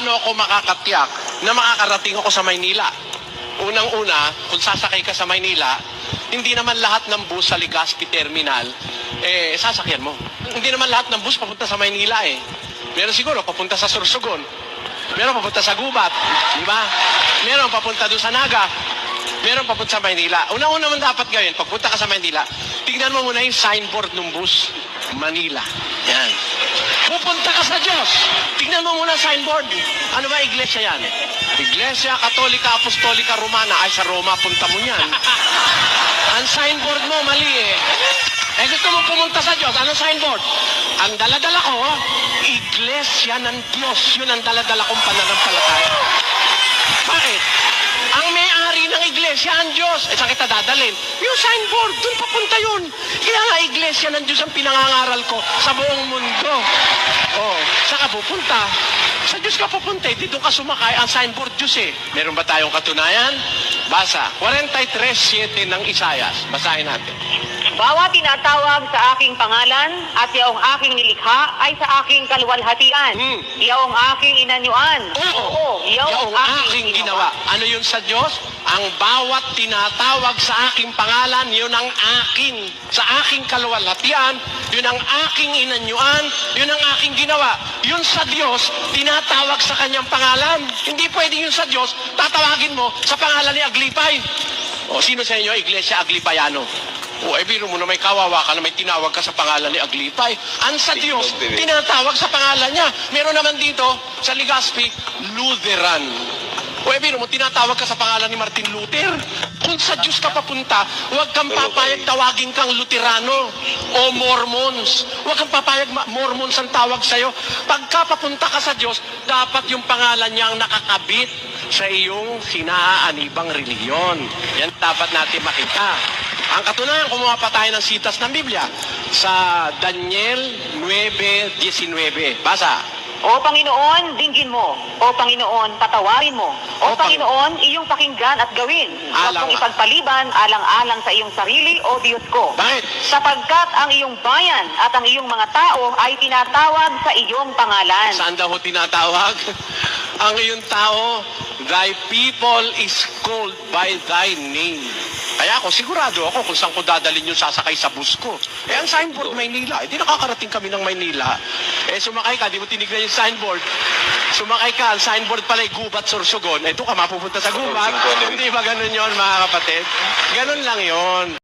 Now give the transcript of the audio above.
paano ako makakatiyak na makakarating ako sa Maynila? Unang-una, kung sasakay ka sa Maynila, hindi naman lahat ng bus sa Legazpi Terminal, eh, sasakyan mo. Hindi naman lahat ng bus papunta sa Maynila eh. Meron siguro papunta sa Sorsogon. Meron papunta sa Gubat. Di ba? Meron papunta doon sa Naga. Meron papunta sa Maynila. Una-una man dapat gawin, pagpunta ka sa Maynila, tignan mo muna yung signboard ng bus. Manila. Yan. Diyos. Tignan mo muna signboard. Ano ba iglesia yan? Iglesia Katolika Apostolika Romana. Ay, sa Roma, punta mo yan. ang signboard mo, mali eh. Eh, gusto mo pumunta sa Diyos. Ano signboard? Ang daladala ko, Iglesia ng Diyos. Yun ang daladala kong pananampalataya. Bakit? Iglesia, ang Diyos. Eh, saan kita dadalhin? Yung signboard, dun papunta yun. Kaya nga, iglesia ng Diyos ang pinangangaral ko sa buong mundo. Oh, saan ka pupunta? Sa Diyos ka pupunta, eh. Di doon ka sumakay. Ang signboard, Diyos eh. Meron ba tayong katunayan? Basa, 43.7 ng Isayas. Basahin natin. Bawat tinatawag sa aking pangalan at yaong aking nilikha ay sa aking kaluwalhatian. Hmm. Yaong aking inanyuan. Oo, yaong, yaong aking ginawa. Ano yun sa Diyos? Ang bawat tinatawag sa aking pangalan, yun ang akin. Sa aking kaluwalhatian, yun ang aking inanyuan, yun ang aking ginawa. Yun sa Diyos, tinatawag sa kanyang pangalan. Hindi pwede yun sa Diyos, tatawagin mo sa pangalan ni Aglipay. O, sino sa inyo, Iglesia Aglipayano? O, eh, biro mo na may kawawa ka na may tinawag ka sa pangalan ni Aglipay. Ang sa Diyos, tinatawag sa pangalan niya. Meron naman dito, sa Legazpi, Lutheran. O, eh, biro mo, tinatawag ka sa pangalan ni Martin Luther. Kung sa Diyos ka papunta, huwag kang papayag tawagin kang Luterano o Mormons. Huwag kang papayag Mormons ang tawag sa'yo. Pagka papunta ka sa Diyos, dapat yung pangalan niya ang nakakabit sa iyong sinaanibang reliyon. Yan dapat natin makita. Ang katunayan, kumuha pa tayo ng sitas ng Biblia sa Daniel 9.19. Basa. O Panginoon, dinggin mo. O Panginoon, patawarin mo. O, O, Pang- Panginoon, iyong pakinggan at gawin. Huwag mong ipagpaliban alang-alang sa iyong sarili o Diyos ko. Bakit? Sapagkat ang iyong bayan at ang iyong mga tao ay tinatawag sa iyong pangalan. Saan daw tinatawag? ang iyong tao, thy people is called by thy name. Kaya ako, sigurado ako kung saan ko dadalhin yung sasakay sa bus ko. Eh, ang signboard Maynila. Eh, di nakakarating kami ng Maynila. Eh, sumakay ka, di mo tinignan yung signboard. Sumakay ka, ang signboard pala ay Gubat Sorsogon. Doon ka mapupunta sa Gubat. Hindi ba ganun yon mga kapatid? Ganun lang yon.